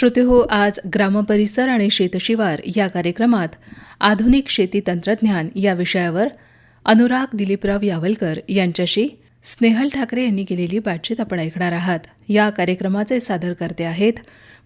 श्रोते हो आज ग्रामपरिसर आणि शेतशिवार या कार्यक्रमात आधुनिक शेती तंत्रज्ञान या विषयावर अनुराग दिलीपराव यावलकर यांच्याशी स्नेहल ठाकरे यांनी केलेली बातचीत आपण ऐकणार आहात. या कार्यक्रमाचे सादर करते आहेत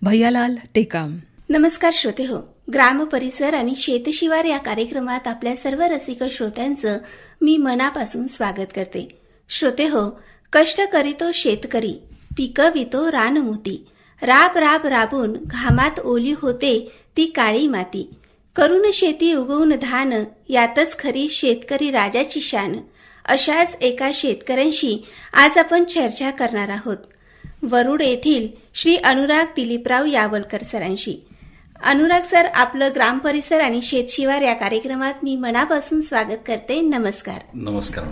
भैयालाल टेकाम. नमस्कार श्रोते हो. ग्राम परिसर आणि शेतशिवार या कार्यक्रमात आपल्या सर्व रसिक श्रोत्यांचं मी मनापासून स्वागत करते. श्रोते हो कष्ट करीतो शेतकरी पिकवितो रानमोती. राब राब राबून घामात ओली होते ती काळी माती. करून शेती उगवून धान यातच खरी शेतकरी राजाची शान. अशाच एका शेतकऱ्यांशी आज आपण चर्चा करणार आहोत. वरुड येथील श्री अनुराग दिलीपराव यावलकर सरांशी. अनुराग सर आपलं ग्राम परिसर आणि शेतशिवार या कार्यक्रमात मी मनापासून स्वागत करते. नमस्कार. नमस्कार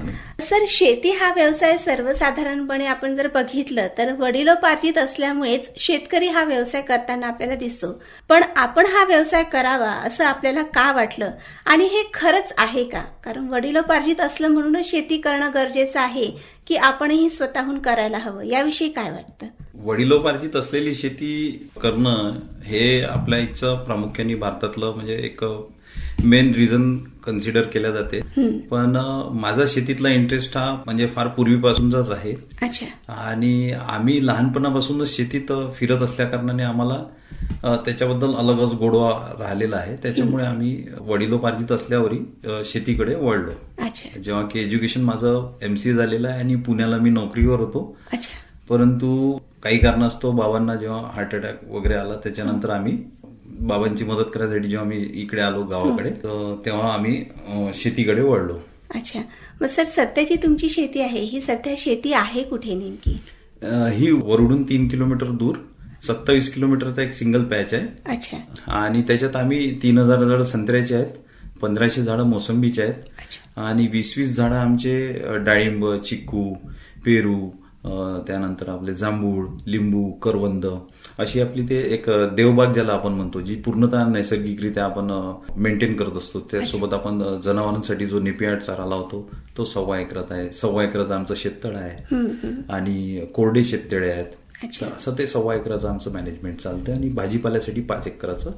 सर शेती हा व्यवसाय सर्वसाधारणपणे आपण जर बघितलं तर वडिलोपार्जित असल्यामुळेच शेतकरी हा व्यवसाय करताना आपल्याला दिसतो. पण आपण हा व्यवसाय करावा असं आपल्याला का वाटलं? आणि हे खरंच आहे का? कारण वडिलोपार्जित असलं म्हणूनच शेती करणं गरजेचं आहे. की आपणही स्वतःहून करायला हवं. याविषयी काय वाटतं? वडिलोपार्जित असलेली शेती करणं हे आपल्या इथचं प्रामुख्याने भारतातलं म्हणजे एक मेन रिझन कन्सिडर केल्या जाते. पण माझा शेतीतला इंटरेस्ट हा म्हणजे फार पूर्वीपासूनचाच आहे. अच्छा. आणि आम्ही लहानपणापासूनच शेतीत फिरत असल्या कारणाने आम्हाला त्याच्याबद्दल अलगच गोडवा राहिलेला आहे. त्याच्यामुळे आम्ही वडिलोपार्जित असल्यावरही अ, शेतीकडे वळलो. अच्छा. जेव्हा की एज्युकेशन माझं एमसीए झालेलं आहे आणि पुण्याला मी नोकरीवर होतो. अच्छा. परंतु काही कारणास्तव बाबांना जेव्हा हार्ट अटॅक वगैरे आला त्याच्यानंतर आम्ही बाबांची मदत करायसाठी जेव्हा मी इकडे आलो गावाकडे तेव्हा आम्ही शेतीकडे वळलो. अच्छा. मग सर सध्याची तुमची शेती आहे ही सध्या शेती आहे कुठे नेमकी? ही वरुडून तीन किलोमीटर दूर. सत्तावीस किलोमीटरचा एक सिंगल पॅच आहे. अच्छा. आणि त्याच्यात आम्ही तीन हजार झाडं संत्र्याचे आहेत पंधराशे झाडं मोसंबीचे आहेत. आणि वीस वीस झाडं आमचे डाळिंब चिक्कू पेरू त्यानंतर आपले जांभूळ लिंबू करवंद अशी आपली ते एक देवबाग ज्याला आपण म्हणतो जी पूर्णतः नैसर्गिकरित्या आपण मेंटेन करत असतो. त्यासोबत आपण जनावरांसाठी जो नेपियाड चारा लावतो तो सव्वा एकरात आहे. सव्वा एकराचं आमचं शेततळ आहे. आणि कोरडे शेततळे आहेत. तर असं ते सव्वा एकराचं आमचं मॅनेजमेंट चालतं आणि भाजीपाल्यासाठी पाच एकराचं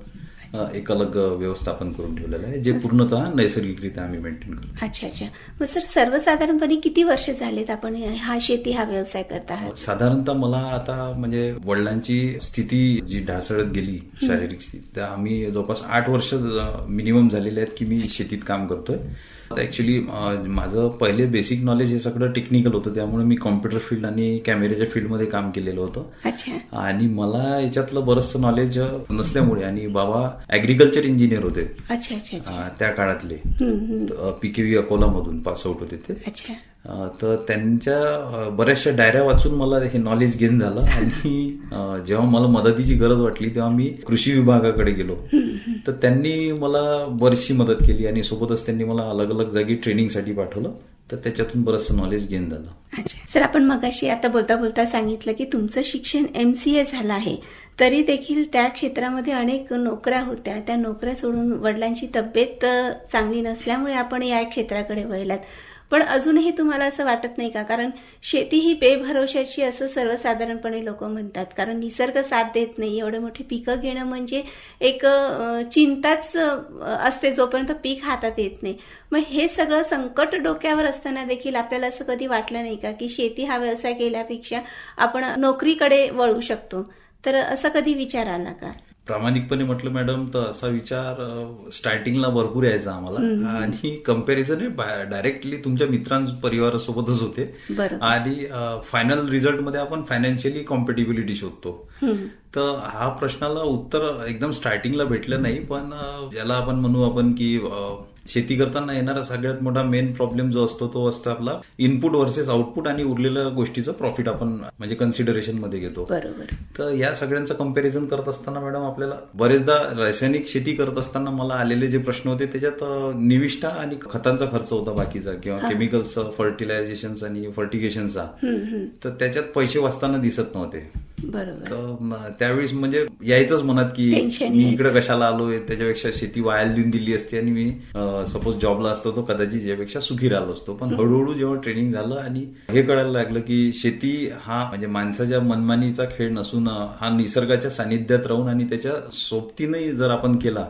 एक अलग व्यवस्थापन करून ठेवलेलं आहे जे पूर्णतः नैसर्गिकरित्या आम्ही मेंटेन करतो अच्छा अच्छा. मग सर सर्वसाधारणपणे किती वर्ष झालेत आपण हा शेती हा व्यवसाय करत आहात? साधारणतः मला आता म्हणजे वडिलांची स्थिती जी ढासळत गेली शारीरिक स्थिती तर आम्ही जवळपास आठ वर्ष मिनिमम झालेले आहेत की मी शेतीत काम करतोय. ऍक्च्युली माझं पहिले बेसिक नॉलेज हे सगळं टेक्निकल होतं त्यामुळे मी कॉम्प्युटर फील्ड आणि कॅमेऱ्याच्या फील्डमध्ये काम केलेलं होतं. अच्छा. आणि मला याच्यातलं बरंचसं नॉलेज नसल्यामुळे आणि बाबा ऍग्रिकल्चर इंजिनियर होते. अच्छा अच्छा अच्छा. अं, त्या काळातले. पीकेव्ही अकोलामधून पास आउट होते ते. तर त्यांच्या बऱ्याचशा डायऱ्या वाचून मला हे नॉलेज गेन झालं. आणि जेव्हा मला मदतीची गरज वाटली तेव्हा मी कृषी विभागाकडे गेलो. तर त्यांनी मला बरीचशी मदत केली आणि सोबतच त्यांनी मला अलग अलग जागी ट्रेनिंगसाठी पाठवलं. तर त्याच्यातून बरंचसं नॉलेज गेन झालं. अच्छा. सर आपण मगाशी आता बोलता बोलता सांगितलं की तुमचं शिक्षण एमसीए झालं आहे. तरी देखील त्या क्षेत्रामध्ये अनेक नोकऱ्या होत्या. त्या नोकऱ्या सोडून वडिलांची तब्येत चांगली नसल्यामुळे आपण या क्षेत्राकडे वळलात. पण अजूनही तुम्हाला असं वाटत नाही का? कारण शेती ही बेभरोशाची असं सर्वसाधारणपणे लोक म्हणतात. कारण निसर्ग साथ देत नाही. एवढे मोठी पिकं घेणं म्हणजे एक चिंताच असते जोपर्यंत पीक हातात येत नाही. मग हे सगळं संकट डोक्यावर असताना देखील आपल्याला असं कधी वाटलं नाही का? की शेती हा व्यवसाय केल्यापेक्षा आपण नोकरीकडे वळू शकतो. तर असा कधी विचार आला का? प्रामाणिकपणे म्हटलं मॅडम तर असा विचार स्टार्टिंगला भरपूर यायचा आम्हाला. आणि कंपॅरिझन हे डायरेक्टली तुमच्या मित्रां परिवारासोबतच होते. आणि फायनल रिझल्टमध्ये आपण फायनान्शियली कॉम्पिटेबिलिटी शोधतो. तर हा प्रश्नाला उत्तर एकदम स्टार्टिंगला भेटलं नाही पण ज्याला आपण म्हणू आपण की शेती करताना येणारा सगळ्यात मोठा मेन प्रॉब्लेम जो असतो तो असतो आपला इनपुट वर्सेस आउटपुट आणि उरलेल्या गोष्टीचं प्रॉफिट आपण म्हणजे कन्सिडरेशनमध्ये घेतो. बरोबर. तर या सगळ्यांचं कंपॅरिझन करत असताना मॅडम आपल्याला बरेचदा रासायनिक शेती करत असताना मला आलेले जे प्रश्न होते त्याच्यात निविष्ठा आणि खतांचा खर्च होता बाकीचा किंवा केमिकल्स फर्टिलायझेशन आणि फर्टिगेशनचा. तर त्याच्यात पैसे वाचताना दिसत नव्हते. बरोबर. त्यावेळेस म्हणजे यायचंच मनात की मी. इकडे कशाला आलोय त्याच्यापेक्षा शेती वायाला देऊन दिली असती आणि मी सपोज जॉबला असतो तो कदाचित यापेक्षा सुखी राहिलो असतो. पण हळूहळू जेव्हा ट्रेनिंग झालं आणि हे कळायला लागलं की शेती हा म्हणजे माणसाच्या मनमानीचा खेळ नसून हा निसर्गाच्या सानिध्यात राहून आणि त्याच्या सोबतीने जर आपण केला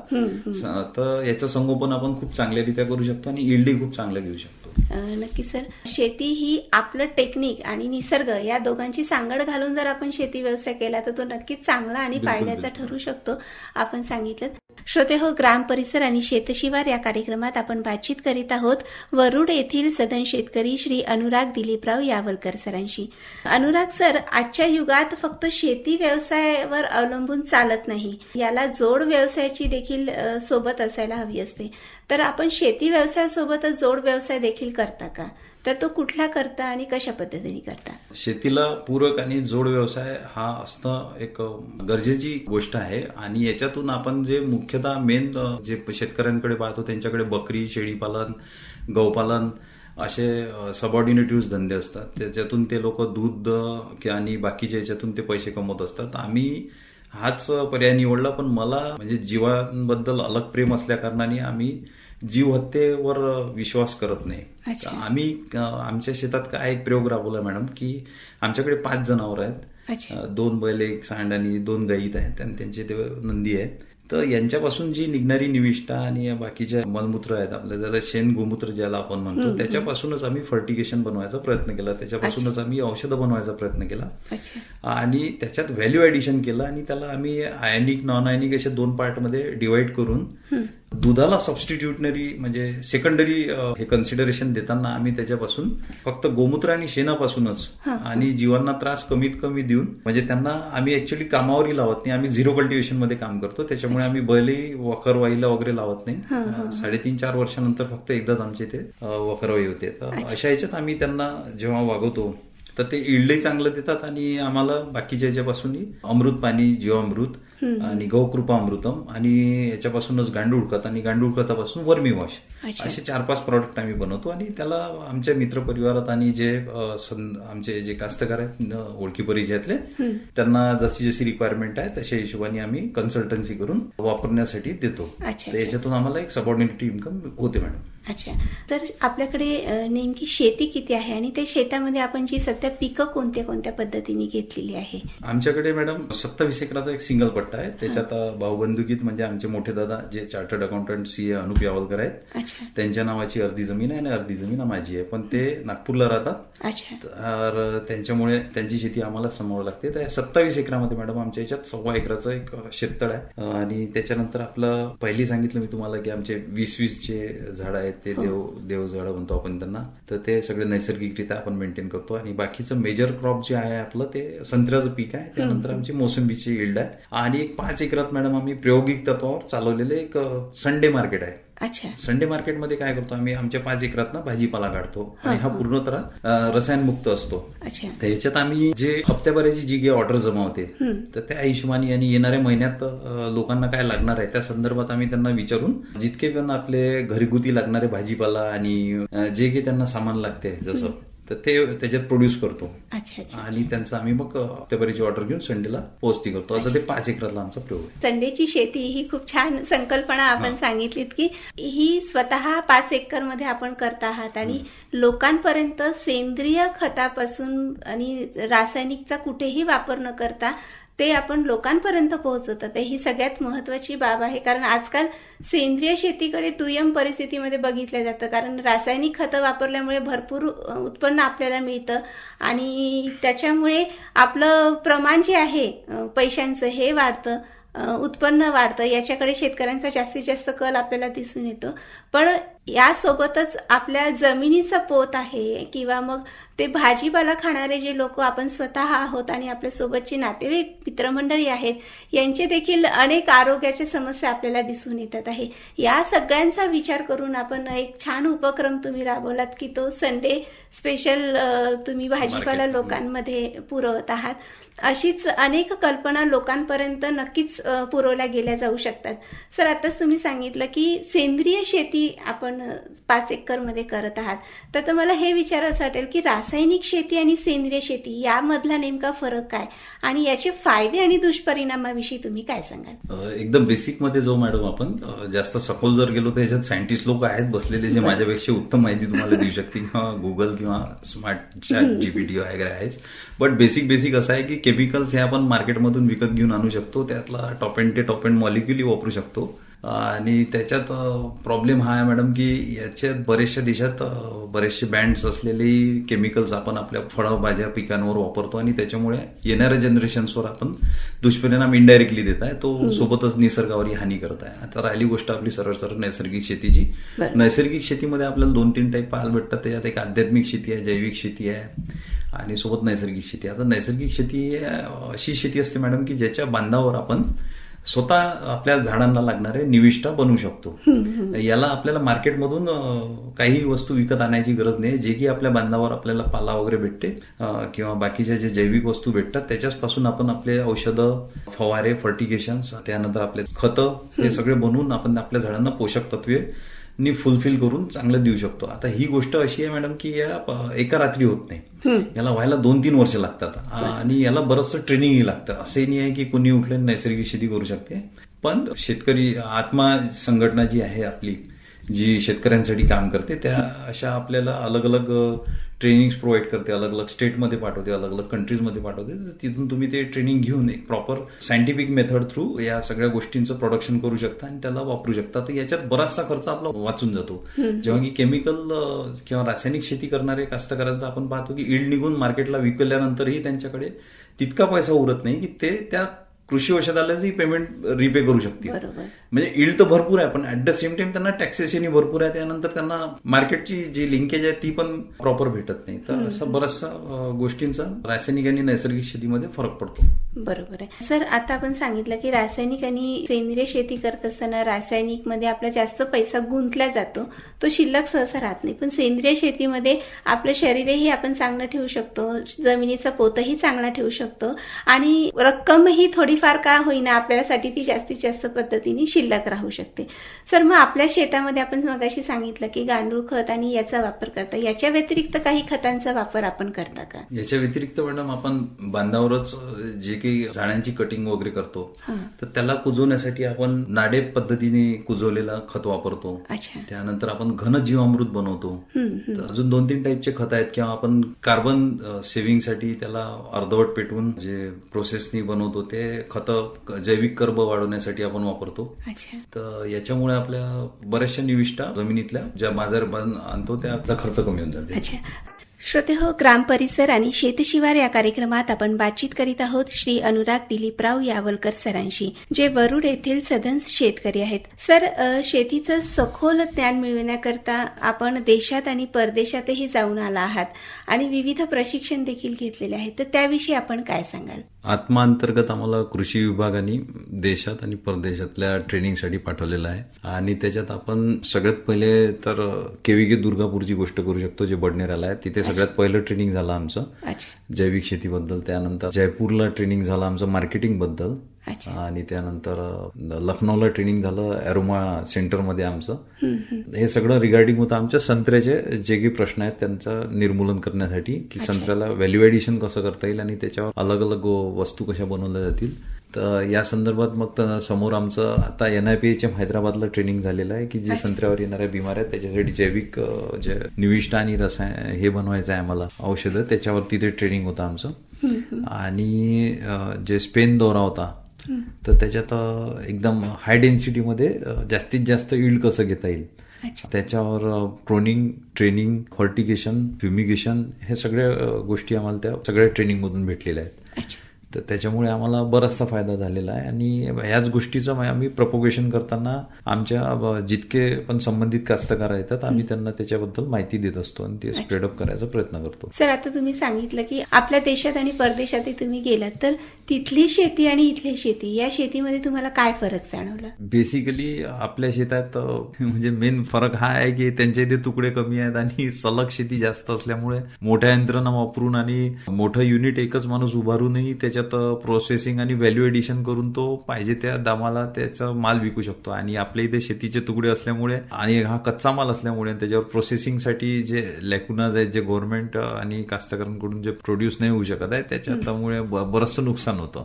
तर याचं संगोपन आपण खूप चांगल्यारीत्या करू शकतो आणि इल्डी खूप चांगलं घेऊ शकतो. नक्की सर. शेती ही आपलं टेक्निक आणि निसर्ग या दोघांची सांगड घालून जर आपण शेती व्यवसाय केला तर तो नक्कीच चांगला आणि फायद्याचा. ठरू शकतो आपण सांगितलं. श्रोते हो ग्राम परिसर आणि शेतशिवार या कार्यक्रमात आपण बातचीत करीत आहोत वरुड येथील सदन शेतकरी श्री अनुराग दिलीपराव यावलकर सरांशी. अनुराग सर आजच्या युगात फक्त शेती व्यवसायावर अवलंबून चालत नाही. याला जोड व्यवसायाची देखील सोबत असायला हवी असते. तर आपण शेती व्यवसायासोबतच जोड व्यवसाय देखील करता का? तर तो कुठला करता आणि कशा पद्धतीने करता? शेतीला पूरक आणि जोड व्यवसाय हा असणं एक गरजेची गोष्ट आहे. आणि याच्यातून आपण जे मुख्यतः मेन जे शेतकऱ्यांकडे पाहतो त्यांच्याकडे बकरी शेळीपालन गौपालन असे सबऑर्डिनेटिव्ह धंदे असतात. त्याच्यातून ते लोक दूध आणि बाकीच्या याच्यातून ते पैसे कमवत असतात. आम्ही हाच पर्याय निवडला पण मला म्हणजे जीवांबद्दल अलग प्रेम असल्या कारणाने आम्ही जीव हत्येवर विश्वास करत नाही. आम्ही आमच्या शेतात काय एक प्रयोग राबवला मॅडम की आमच्याकडे पाच जनावर आहेत. दोन बैल एक सांड आणि दोन गाईत आहेत आणि त्यांचे ते नंदी आहेत. तर यांच्यापासून जी निघणारी निविष्ठा आणि या बाकीच्या मलमूत्र आहेत आपल्या ज्याला शेण गोमूत्र ज्याला आपण म्हणतो त्याच्यापासूनच आम्ही फर्टिगेशन बनवायचा प्रयत्न केला. त्याच्यापासूनच आम्ही औषधं बनवायचा प्रयत्न केला. आणि त्याच्यात व्हॅल्यू ऍडिशन केलं आणि त्याला आम्ही आयनिक नॉन आयनिक असे दोन पार्टमध्ये डिवाइड करून दुधाला सबस्टिट्यूटनरी म्हणजे सेकंडरी हे कन्सिडरेशन देताना आम्ही त्याच्यापासून फक्त गोमूत्र आणि शेणापासूनच आणि जीवांना त्रास कमीत कमी देऊन म्हणजे त्यांना आम्ही ऍक्च्युली कामावरही लावत नाही. आम्ही झिरो कल्टिवेशनमध्ये काम करतो. त्याच्यामुळे आम्ही बैलही वखर वाईला वगैरे लावत नाही. साडेतीन चार वर्षानंतर फक्त एकदाच आमच्या इथे वखरवाई होते. तर अशा याच्यात आम्ही त्यांना जेव्हा वागवतो तर ते इल्डही चांगलं देतात आणि आम्हाला बाकीच्या याच्यापासूनही अमृत पाणी जीवामृत आणि गौकृपा अमृतम आणि याच्यापासूनच गांडूळ खत आणि गांडूळ खतापासून वर्मी वॉश. असे चार पाच प्रॉडक्ट आम्ही बनवतो आणि त्याला आमच्या मित्र परिवारात आणि जे आमचे जे कास्तकार आहेत ओळखी परिचयातले त्यांना जशी जशी रिक्वायरमेंट आहे तशा हिशोबाने आम्ही कन्सल्टन्सी करून वापरण्यासाठी देतो. याच्यातून आम्हाला एक सबऑर्डिनेटिव्ह इन्कम होते मॅडम. अच्छा. तर आपल्याकडे नेमकी शेती किती आहे आणि त्या शेतामध्ये आपण जी सध्या पिकं कोणत्या कोणत्या पद्धतीने घेतलेली आहे? आमच्याकडे मॅडम सत्तावीस एकराचा एक सिंगल पट्टा आहे. त्याच्यात भाऊबंदुकीत म्हणजे आमचे मोठे दादा जे chartered accountant C A Anup Yavalkar आहेत. त्यांच्या नावाची अर्धी जमीन आहे आणि अर्धी जमीन माझी आहे. पण ते नागपूरला राहतात. अच्छा. तर त्यांच्यामुळे त्यांची शेती आम्हाला सांभाळावी लागते. तर सत्तावीस एकरामध्ये मॅडम आमच्या याच्यात सव्वा एकराचं एक शेततळ आहे. आणि त्याच्यानंतर आपलं पहिली सांगितलं मी तुम्हाला की आमचे वीस वीसचे झाड आहेत ते देव देव झाडं म्हणतो आपण त्यांना. तर ते सगळे नैसर्गिकरित्या आपण मेंटेन करतो. आणि बाकीचं मेजर क्रॉप जे आहे आपलं ते संत्र्याचं पीक आहे. त्यानंतर आमची मोसंबीची इल्ड आहे. आणि एक पाच एकरात मॅडम आम्ही प्रायोगिक तत्वावर चालवलेले एक संडे मार्केट आहे. अच्छा. संडे मार्केटमध्ये काय करतो आम्ही? आमच्या पाच एकरात ना भाजीपाला काढतो. आणि हा पूर्णतः रसायनमुक्त असतो. अच्छा. तर याच्यात आम्ही जे हप्त्याभराची जी काही ऑर्डर जमा होते तर त्या हिशोबाने आणि येणाऱ्या महिन्यात लोकांना काय लागणार आहे? त्या संदर्भात आम्ही त्यांना विचारून जितके पण आपले घरगुती लागणारे भाजीपाला आणि जे काही त्यांना सामान लागते जसं तर ते त्याच्यात प्रोड्यूस करतो. अच्छा अच्छा आणि त्यांचं आम्ही मग हप्त्याभराची ऑर्डर घेऊन संडेला पोहोचती करतो. असं ते पाच एकरातला आमचा प्रयोग आहे. संडेची शेती ही खूप छान संकल्पना आपण सांगितलीत की ही स्वतः पाच एकरमध्ये आपण करत आहात आणि लोकांपर्यंत सेंद्रिय खतापासून आणि रासायनिकचा कुठेही वापर न करता ते आपण लोकांपर्यंत पोहोचवतात. तर ही सगळ्यात महत्वाची बाब आहे. कारण आजकाल सेंद्रिय शेतीकडे दुय्यम परिस्थितीमध्ये बघितलं जातं. कारण रासायनिक खतं वापरल्यामुळे भरपूर उत्पन्न आपल्याला मिळतं. आणि त्याच्यामुळे आपलं प्रमाण जे आहे पैशांचं हे वाढतं. उत्पन्न वाढतं. याच्याकडे शेतकऱ्यांचा जास्तीत जास्त कल आपल्याला दिसून येतो. पण यासोबतच आपल्या जमिनीचा पोत आहे किंवा मग ते भाजीपाला खाणारे जे लोक आपण स्वतः आहोत आणि आपल्या सोबतचे नातेवाईक मित्रमंडळी आहेत यांचे देखील अनेक आरोग्याच्या समस्या आपल्याला दिसून येतात आहे. या सगळ्यांचा विचार करून आपण एक छान उपक्रम तुम्ही राबवलात की तो संडे स्पेशल तुम्ही भाजीपाला. लोकांमध्ये पुरवत आहात. अशीच अनेक कल्पना लोकांपर्यंत नक्कीच पुरवल्या गेल्या जाऊ शकतात. सर आताच तुम्ही सांगितलं की सेंद्रिय शेती आपण पाच एकरमध्ये करत आहात. तर मला हे विचारायचं वाटेल की रासायनिक शेती आणि सेंद्रिय शेती यामधला नेमका फरक काय? आणि याचे फायदे आणि दुष्परिणामाविषयी तुम्ही काय सांगाल? एकदम बेसिकमध्ये जो मॅडम आपण. जास्त सखोल जर गेलो तर याच्यात सायंटिस्ट लोक आहेत बसलेले जे माझ्यापेक्षा उत्तम माहिती तुम्हाला देऊ शकतील. किंवा गुगल किंवा स्मार्ट जीपीटी वगैरे आहेच. बट बेसिक बेसिक असं आहे की केमिकल्स हे आपण मार्केटमधून विकत घेऊन आणू शकतो. त्यातला टॉप एंड ते टॉप एंड मॉलिक्युली वापरू शकतो. आणि त्याच्यात प्रॉब्लेम हा आहे मॅडम की याच्यात बरेचशा देशात बरेचसे बँड्स असलेले केमिकल्स आपण आपल्या फळं भाज्या पिकांवर वापरतो आणि त्याच्यामुळे येणाऱ्या जनरेशन्सवर आपण दुष्परिणाम इनडायरेक्टली देत आहे. तो सोबतच निसर्गावरही हानी करत आहे. आता राहिली गोष्ट आपली सरळ सरळ नैसर्गिक शेतीची. नैसर्गिक शेतीमध्ये आपल्याला दोन तीन टाईप पाहायला भेटतात. त्याच्यात एक आध्यात्मिक शेती आहे जैविक शेती आहे. आणि सोबत नैसर्गिक शेती. आता नैसर्गिक शेती अशी शेती असते मॅडम की ज्याच्या बांधावर आपण स्वतः आपल्या झाडांना लागणारे निविष्ठा बनवू शकतो. याला आपल्याला मार्केटमधून काही वस्तू विकत आणायची गरज नाही. जे की आपल्या बांधावर आपल्याला पाला वगैरे भेटते किंवा बाकीच्या जे जैविक वस्तू भेटतात त्याच्याच पासून आपण आपले औषधं फवारे फर्टिगेशन त्यानंतर आपले खतं हे सगळे बनवून आपण आपल्या झाडांना पोषक तत्वे नी फुलफिल करून चांगलं देऊ शकतो. आता ही गोष्ट अशी आहे मॅडम की या एका रात्री होत नाही. याला व्हायला दोन तीन वर्ष लागतात. आणि याला बरंचसं ट्रेनिंगही लागतं. असंही नाही आहे की कोणी उठले नैसर्गिक शेती करू शकते. पण शेतकरी आत्मा संघटना जी आहे आपली जी शेतकऱ्यांसाठी काम करते त्या अशा आपल्याला अलग अलग ट्रेनिंग प्रोव्हाइड करते अलग अलग स्टेटमध्ये पाठवते अलग अलग कंट्रीजमध्ये पाठवते तिथून तुम्ही ते ट्रेनिंग घेऊन एक प्रॉपर सायंटिफिक मेथड थ्रू या सगळ्या गोष्टींचं प्रोडक्शन करू शकता आणि त्याला वापरू शकता. तर याच्यात बराचसा खर्च आपला वाचून जातो. जेव्हा की केमिकल किंवा रासायनिक शेती करणारे कास्तकारांचा आपण पाहतो की इल्ड निघून मार्केटला विकल्यानंतरही त्यांच्याकडे तितका पैसा उरत नाही की ते त्या कृषी औषधालयाची पेमेंट रिपे करू शकतील. म्हणजे इल्ड तर भरपूर आहे पण ऍट द सेम टाइम त्यांना टॅक्सेशनही भरपूर आहे त्यानंतर त्यांना मार्केटची जी लिंकेज आहे ती पण प्रॉपर भेटत नाही. तर असं बऱ्याचशा गोष्टींचा रासायनिक आणि नैसर्गिक शेतीमध्ये फरक पडतो. बरोबर आहे. सर आता आपण सांगितलं की रासायनिक आणि सेंद्रिय शेती करत असताना रासायनिकमध्ये आपला जास्त पैसा गुंतला जातो. तो शिल्लक सहसा राहत नाही. पण सेंद्रिय शेतीमध्ये आपलं शरीरही आपण चांगलं ठेवू शकतो जमिनीचा पोतही चांगला ठेवू शकतो आणि रक्कमही थोडीफार का होईना आपल्यासाठी ती जास्तीत जास्त पद्धतीने शिल्लक राहू शकते. सर मग आपल्या शेतामध्ये आपण मगाशी सांगितलं की गांडूळ खत आणि याचा वापर करता. याच्या व्यतिरिक्त काही खतांचा वापर आपण करता का? याच्या व्यतिरिक्त मॅडम आपण बांधावरच जे काही झाडांची कटिंग वगैरे करतो. तर त्याला कुजवण्यासाठी आपण नाडे पद्धतीने कुजवलेला खत वापरतो. त्यानंतर आपण घन जीवामृत बनवतो. तर अजून दोन तीन टाईपचे खत आहेत किंवा आपण कार्बन सेव्हिंगसाठी त्याला अर्धवट पेटवून जे प्रोसेसनी बनवतो ते खत जैविक कर्ब वाढवण्यासाठी आपण वापरतो. तर याच्यामुळे आपल्या बऱ्याचशा निविष्ठा जमिनीतल्या ज्या बाजार आणतो त्याचा खर्च कमी होऊन जाते. श्रोते हो ग्राम परिसर आणि शेतशिवार या कार्यक्रमात आपण बातचीत करीत आहोत श्री अनुराग दिलीपराव यावलकर सरांशी जे वरुड येथील सदन शेतकरी आहेत. सर शेतीचं सखोल ज्ञान मिळवण्याकरता आपण देशात आणि परदेशातही जाऊन आला आहात आणि विविध प्रशिक्षण देखील घेतलेले आहेत. तर त्याविषयी आपण काय सांगाल? आत्मा अंतर्गत आम्हाला कृषी विभागाने देशात आणि परदेशातल्या ट्रेनिंगसाठी पाठवलेलं आहे. आणि त्याच्यात आपण सगळ्यात पहिले तर केविके दुर्गापूरची गोष्ट करू शकतो जे बडनेराला आहे. तिथे सगळ्यात पहिलं ट्रेनिंग झालं आमचं. जैविक शेतीबद्दल त्यानंतर जयपूरला ट्रेनिंग झालं आमचं मार्केटिंगबद्दल. आणि त्यानंतर लखनौला ट्रेनिंग झालं अरोमा सेंटरमध्ये आमचं. हे सगळं रिगार्डिंग होतं आमच्या संत्र्याचे जे काही प्रश्न आहेत त्यांचं निर्मूलन करण्यासाठी की संत्र्याला व्हॅल्यू ऍडिशन कसं करता येईल आणि त्याच्यावर अलग अलग वस्तू कशा बनवल्या जातील. तर या संदर्भात मग त- समोर आमचं आता N I P H M हैदराबादला ट्रेनिंग झालेलं आहे की जे संत्र्यावर येणाऱ्या बिमाऱ्या आहेत त्याच्यासाठी जैविक जे निविष्ट आणि रसायन हे बनवायचं आहे आम्हाला औषधं त्याच्यावर तिथे ट्रेनिंग होतं आमचं. आणि जे स्पेन दौरा होता तर त्याच्यात एकदम हाय डेन्सिटीमध्ये जास्तीत जास्त इल्ड कसं घेता येईल? त्याच्यावर प्रोनिंग ट्रेनिंग फर्टिगेशन फ्युमिगेशन हे सगळ्या गोष्टी आम्हाला त्या सगळ्या ट्रेनिंगमधून भेटलेल्या आहेत. तर त्याच्यामुळे आम्हाला बराचसा फायदा झालेला आहे. आणि ह्याच गोष्टीचं आम्ही प्रपोगेशन करताना आमच्या जितके पण संबंधित कास्तकार येतात आम्ही त्यांना त्याच्याबद्दल माहिती देत असतो आणि ते स्प्रेडअप करायचा प्रयत्न करतो. सर आता तुम्ही सांगितलं की आपल्या देशात आणि परदेशातही तुम्ही गेलात तर तिथली शेती आणि इथली शेती या शेतीमध्ये तुम्हाला काय फरक जाणवला? बेसिकली आपल्या शेतात म्हणजे मेन फरक हा आहे की त्यांच्या इथे तुकडे कमी आहेत आणि सलग शेती जास्त असल्यामुळे मोठ्या यंत्रणा वापरून आणि मोठं युनिट एकच माणूस उभारूनही त्याच्यात त्याच्यात प्रोसेसिंग आणि व्हॅल्यू एडिशन करून तो पाहिजे त्या दामाला त्याचा माल विकू शकतो. आणि आपल्या इथे शेतीचे तुकडे असल्यामुळे आणि हा कच्चा माल असल्यामुळे त्याच्यावर प्रोसेसिंगसाठी जे लॅकुनाज आहेत जे गव्हर्नमेंट आणि कास्तकारांकडून जे प्रोड्यूस नाही होऊ शकत आहे त्याच्यामुळे बरंचसं नुकसान होतं.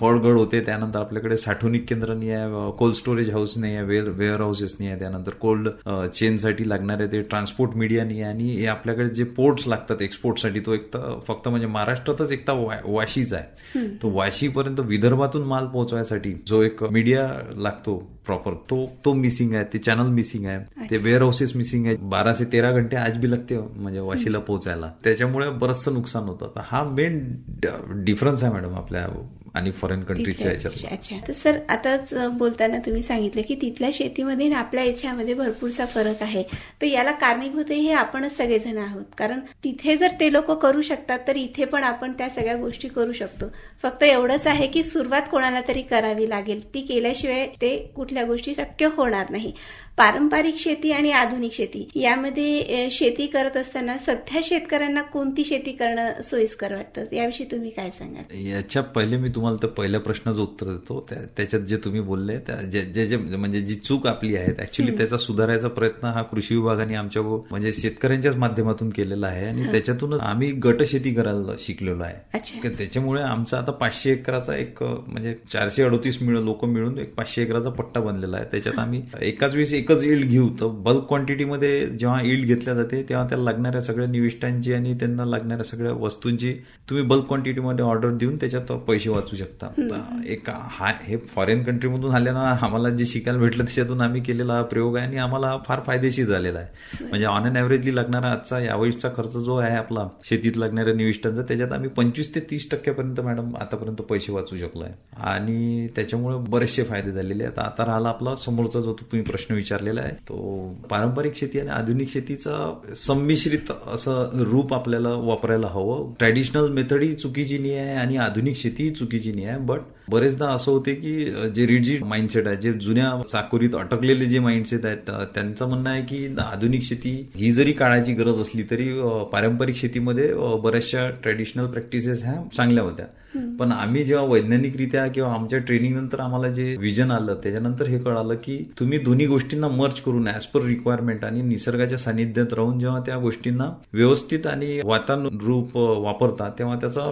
फळगड होते त्यानंतर आपल्याकडे साठवणूक केंद्र नाही आहे कोल्ड स्टोरेज हाऊस नाही आहे वेअर वेअर हाऊसेस नाही आहे त्यानंतर कोल्ड चेनसाठी लागणारे ते ट्रान्सपोर्ट मीडिया नाही आहे आणि हे आपल्याकडे जे पोर्ट्स लागतात एक्सपोर्टसाठी तो एक फक्त म्हणजे महाराष्ट्रातच एक तर वा- वाशीच आहे. तो वाशीपर्यंत विदर्भातून माल पोहोचवायसाठी जो एक मीडिया लागतो प्रॉपर तो तो मिसिंग आहे ते चॅनल मिसिंग आहे ते वेअर हाऊसेस मिसिंग आहे. बारा ते तेरा घंटे आज बी लागते म्हणजे वाशीला पोहोचायला. त्याच्यामुळे बरंचसं नुकसान होतं. हा मेन डिफरन्स आहे मॅडम आपल्या आणि फॉरेन कंट्रीजच्या याच्यात अच्छा तर सर आताच बोलताना तुम्ही सांगितलं की तिथल्या शेतीमध्ये आणि आपल्या याच्यामध्ये भरपूरसा फरक आहे. तर याला कारणीभूत हे आपणच सगळेजण आहोत. कारण तिथे जर ते लोक करू शकतात तर इथे पण आपण त्या सगळ्या गोष्टी करू शकतो. फक्त एवढंच आहे की सुरुवात कोणाला तरी करावी लागेल. ती केल्याशिवाय ते कुठल्या गोष्टी शक्य होणार नाही. पारंपरिक शेती आणि आधुनिक शेती. यामध्ये शेती करत असताना सध्या शेतकऱ्यांना कोणती शेती करणं सोयीस्कर वाटतं? याविषयी तुम्ही काय सांगाल? याच्या पहिले मी तुम्हाला पहिल्या प्रश्नाचं उत्तर देतो. त्या- त्याच्यात जे तुम्ही बोलले जे जे म्हणजे जी चूक आपली आहे ऍक्च्युली त्याचा सुधारायचा प्रयत्न हा कृषी विभागाने आमच्या म्हणजे शेतकऱ्यांच्याच माध्यमातून केलेला आहे. आणि त्याच्यातूनच आम्ही गट शेती करायला शिकलेलो आहे. त्याच्यामुळे आमचा आता पाचशे एकराचा एक म्हणजे चारशे अडोतीस लोक मिळून एक पाचशे एकराचा पट्टा बनलेला आहे. त्याच्यात आम्ही एकाच वेळेस एकच इल्ड घेऊ. तर बल्क क्वांटिटीमध्ये जेव्हा इल्ड घेतल्या जाते तेव्हा त्याला लागणाऱ्या सगळ्या निविष्टांची आणि त्यांना लागणाऱ्या सगळ्या वस्तूंची तुम्ही बल्क क्वांटिटीमध्ये ऑर्डर देऊन त्याच्यात पैसे वाचू शकता. एक हा हे फॉरेन कंट्रीमधून आल्यानं आम्हाला जे शिकायला भेटलं त्याच्यातून आम्ही केलेला हा प्रयोग आहे आणि आम्हाला फार फायदेशीर झालेला आहे. म्हणजे ऑन अन ॲव्हरेजली लागणारा आजचा यावेळीचा खर्च जो आहे आपला शेतीत लागणाऱ्या निविष्टांचा त्याच्यात आम्ही पंचवीस ते तीस टक्क्यापर्यंत मॅडम आतापर्यंत पैसे वाचू शकलो आहे आणि त्याच्यामुळे बरेचसे फायदे झालेले आहेत. आता राहिला आपला समोरचा जो तुम्ही प्रश्न विचारलेला आहे तो पारंपरिक शेती आणि आधुनिक शेतीचा संमिश्रित असं रूप आपल्याला वापरायला हवं. ट्रॅडिशनल मेथड ही चुकीची नाही आहे आणि आधुनिक शेती ही चुकीची नाही आहे. बट बरेचदा असं होते की जे रिजिड माइंडसेट आहे जे जुन्या चाकोरीत अटकलेले जे माइंडसेट आहेत त्यांचं म्हणणं आहे की आधुनिक शेती ही जरी काळाची गरज असली तरी पारंपरिक शेतीमध्ये बऱ्याचशा ट्रॅडिशनल प्रॅक्टिसेस ह्या चांगल्या होत्या. पण आम्ही जेव्हा वैज्ञानिकरित्या किंवा आमच्या ट्रेनिंग नंतर आम्हाला जे विजन आलं त्याच्यानंतर हे कळालं की तुम्ही दोन्ही गोष्टींना मर्ज करून ऍज पर रिक्वायरमेंट आणि निसर्गाच्या सानिध्यात राहून जेव्हा त्या गोष्टींना व्यवस्थित आणि वातानुरूप वापरता तेव्हा त्याचा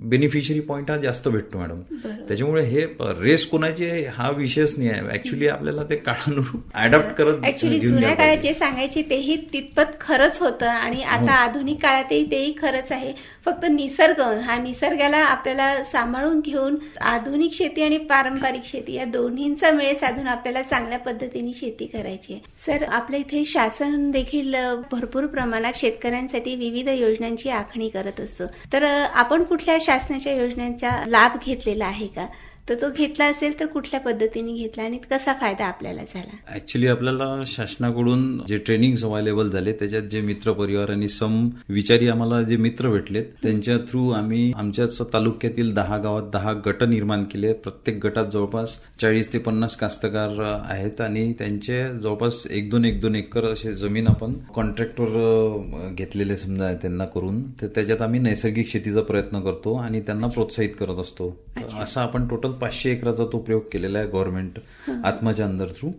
बेनिफिशियरी पॉईंट हा जास्त भेटतो मॅडम त्याच्यामुळे हे रेस कोणाचे हा विषयच नाही आहे. ऍक्च्युली आपल्याला ते काळानुरूप अडॉप्ट करत ऍक्च्युली जुन्या काळात. जे सांगायचे तेही तितपत खरंच होतं आणि आता आधुनिक काळातही तेही खरंच आहे. फक्त निसर्ग हा निसर्गाला आपल्याला सांभाळून घेऊन आधुनिक शेती आणि पारंपरिक शेती या दोन्हींचा मेळ साधून आपल्याला चांगल्या पद्धतीने शेती करायची आहे. सर आपल्या इथे शासन देखील भरपूर प्रमाणात शेतकऱ्यांसाठी विविध योजनांची आखणी करत असतो. तर आपण कुठल्या शासनाच्या योजनांचा लाभ घेतलेला आहे का? तर तो घेतला असेल तर कुठल्या पद्धतीने घेतला आणि कसा फायदा आपल्याला झाला? ऍक्च्युली आपल्याला शासनाकडून जे ट्रेनिंग अवेलेबल झाले त्याच्यात जे मित्र परिवार आणि सम विचारी आम्हाला जे मित्र भेटलेत त्यांच्या थ्रू आम्ही आमच्याच तालुक्यातील दहा गावात दहा गट निर्माण केले. प्रत्येक गटात जवळपास चाळीस ते पन्नास कास्तकार आहेत आणि त्यांचे जवळपास एक दोन एक दोन एकर असे जमीन आपण कॉन्ट्रॅक्टवर घेतलेले समजा त्यांना करून. तर त्याच्यात आम्ही नैसर्गिक शेतीचा प्रयत्न करतो आणि त्यांना प्रोत्साहित करत असतो. असा आपण टोटल पाचशे एकराचा तो प्रयोग केलेला आहे गव्हर्नमेंट आत्माच्या अंदर थ्रू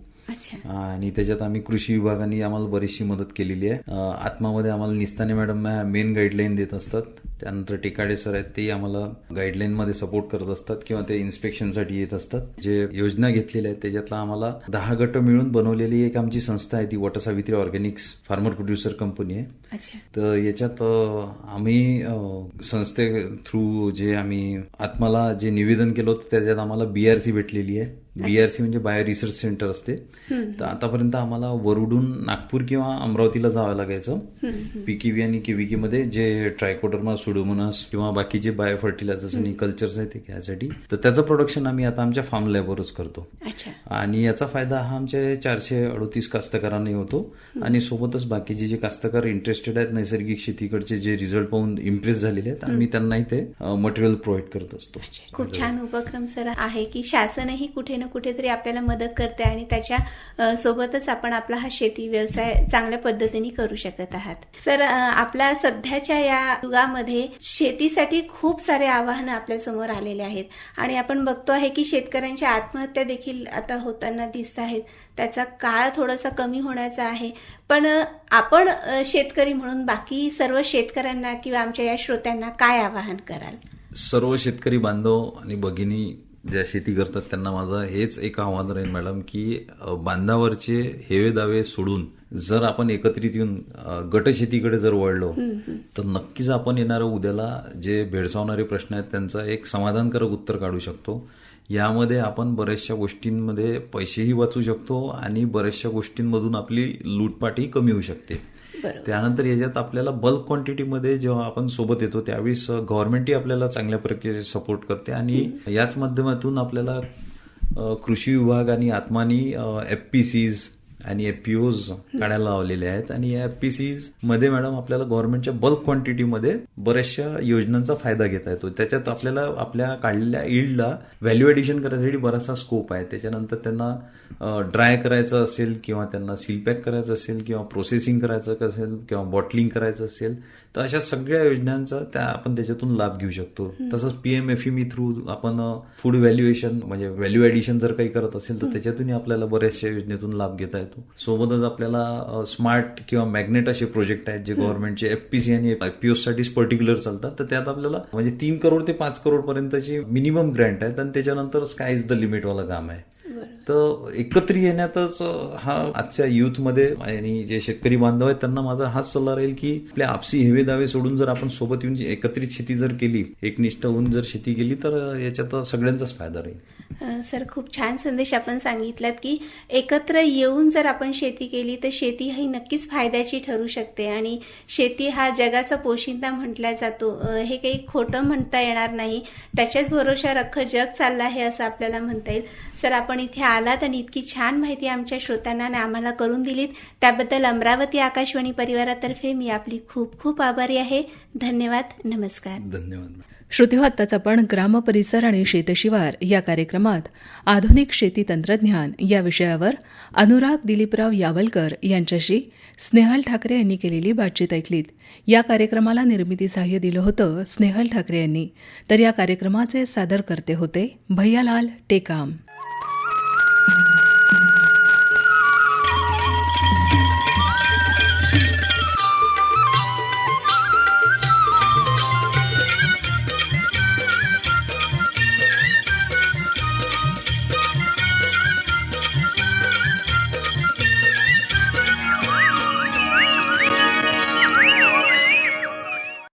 आणि त्याच्यात आम्ही कृषी विभागाने आम्हाला बरीचशी मदत केलेली आहे. आत्मामध्ये आम्हाला निस्ताने मॅडम मेन गाईडलाईन देत असतात. त्यानंतर टिकाडे सर आहेत ते आम्हाला गाईडलाईन मध्ये सपोर्ट करत असतात किंवा ते इन्स्पेक्शनसाठी येत असतात. जे योजना घेतलेल्या आहेत त्याच्यातला आम्हाला दहा गट मिळून बनवलेली एक आमची संस्था आहे ती Vatsavitri organics farmer producer company आहे. तर याच्यात आम्ही संस्थे थ्रू जे आम्ही आत्माला जे निवेदन केलं होतं त्याच्यात आम्हाला बीआरसी भेटलेली आहे. बीआरसी म्हणजे बायो रिसर्च सेंटर असते. तर आतापर्यंत आम्हाला वरुडून नागपूर किंवा अमरावतीला जावं लागायचं. पीकीव्ही आणि केव्हीके मध्ये जे ट्रायकोडर्मा सुडोमोनास किंवा बाकीचे बायो फर्टिलायझर्स आणि कल्चर्स आहेत ते घ्यायसाठी. तर त्याचं प्रोडक्शन आम्ही आता आमच्या फार्म लॅबवरच करतो. आणि याचा फायदा हा आमच्या चारशे अडोतीस कास्तकारांना होतो. आणि सोबतच बाकीचे जे कास्तकार इंटरेस्टेड आहेत नैसर्गिक शेतीकडचे जे रिझल्ट पाहून इम्प्रेस झालेले आहेत आम्ही त्यांनाही ते मटेरियल प्रोव्हाइड करत असतो. खूप छान उपक्रम सर आहे की शासनही कुठे ना कुठेतरी आपल्याला मदत करते आणि त्याच्या सोबतच आपण आपला हा शेती व्यवसाय चांगल्या पद्धतीने करू शकत आहात. सर आपल्या सध्याच्या या युगामध्ये शेतीसाठी खूप सारे आव्हानं आपल्यासमोर आलेले आहेत आणि आपण बघतो आहे की शेतकऱ्यांच्या आत्महत्या देखील आता होताना दिसत आहेत. त्याचा काळ थोडासा कमी होण्याचा आहे. पण आपण शेतकरी म्हणून बाकी सर्व शेतकऱ्यांना किंवा आमच्या या श्रोत्यांना काय आवाहन कराल? सर्व शेतकरी बांधव आणि भगिनी ज्या शेती करतात त्यांना माझं हेच एक आव्हान राहील मॅडम की बांधावरचे हेवे दावे सोडून जर आपण एकत्रित येऊन गटशेतीकडे जर वळलो तर नक्कीच आपण येणाऱ्या उद्याला जे भेडसावणारे प्रश्न आहेत त्यांचा एक समाधानकारक उत्तर काढू शकतो. यामध्ये आपण बऱ्याचशा गोष्टींमध्ये पैसेही वाचू शकतो आणि बऱ्याचशा गोष्टींमधून आपली लूटपाटही कमी होऊ शकते. त्यानंतर याच्यात आपल्याला बल्क क्वांटिटीमध्ये जेव्हा आपण सोबत येतो त्यावेळेस गव्हर्नमेंटही आपल्याला चांगल्या प्रकारे सपोर्ट करते आणि याच माध्यमातून आपल्याला कृषी विभाग आणि आत्मानी एफ पी सीज आणि एपीओज काढायला लावलेले आहेत. आणि या एफमध्ये मॅडम आपल्याला गव्हर्नमेंटच्या बल्क क्वांटिटीमध्ये बऱ्याचशा योजनांचा फायदा घेता येतो. त्याच्यात आपल्याला आपल्या काढलेल्या इल्डला व्हॅल्यू एडिशन करायसाठी बराचसा स्कोप आहे. त्याच्यानंतर त्यांना ड्राय करायचं असेल किंवा त्यांना सील पॅक करायचं असेल किंवा प्रोसेसिंग करायचं असेल किंवा बॉटलिंग करायचं असेल तर अशा सगळ्या योजनांचा त्या आपण त्याच्यातून लाभ घेऊ शकतो. तसंच पीएमएफईमी थ्रू आपण फूड व्हॅल्युएशन म्हणजे व्हॅल्यू ऍडिशन जर काही करत असेल तर त्याच्यातूनही आपल्याला बऱ्याचशा योजनेतून लाभ घेता येतो. सोबतच आपल्याला स्मार्ट किंवा मॅग्नेट असे प्रोजेक्ट आहेत जे गव्हर्नमेंटचे एफपीसी आणि एफपीओ साठीच पर्टिक्युलर चालतात. तर त्यात आपल्याला म्हणजे तीन करोड ते पाच करोड पर्यंतची मिनिमम ग्रँट आहेत आणि त्याच्यानंतर स्काय इज द लिमिट वाला काम आहे. तर एकत्र येण्यातच हा आजच्या युथमध्ये आणि जे शेतकरी बांधव आहेत त्यांना माझा हाच सल्ला राहील की आपल्या आपसी हेवे दावे सोडून जर आपण सोबत येऊन एकत्रित शेती जर केली एकनिष्ठ होऊन जर शेती केली तर याच्यात सगळ्यांचाच फायदा राहील. सर खूप छान संदेश आपण सांगितलात की एकत्र येऊन जर आपण शेती केली तर शेती ही नक्कीच फायद्याची ठरू शकते. आणि शेती हा जगाचा पोशिंदा म्हटला जातो. हे काही खोटं म्हणता येणार नाही. त्याच्याच भरोशावर अख्खं जग चाललं आहे असं आपल्याला म्हणता येईल. सर आपण इथे आलात आणि इतकी छान माहिती आमच्या श्रोत्यांना आणि आम्हाला करून दिलीत. त्याबद्दल अमरावती आकाशवाणी परिवारातर्फे मी आपली खूप खूप आभारी आहे. धन्यवाद नमस्कार. धन्यवाद श्रुती हो आत्ताच आपण ग्रामपरिसर आणि शेतशिवार या कार्यक्रमात आधुनिक शेती तंत्रज्ञान या विषयावर अनुराग दिलीपराव यावलकर यांच्याशी स्नेहल ठाकरे यांनी केलेली बातचीत ऐकलीत. या कार्यक्रमाला निर्मिती सहाय्य दिलं होतं स्नेहल ठाकरे यांनी. तर या कार्यक्रमाचे सादर करते होते भैयालाल टेकाम.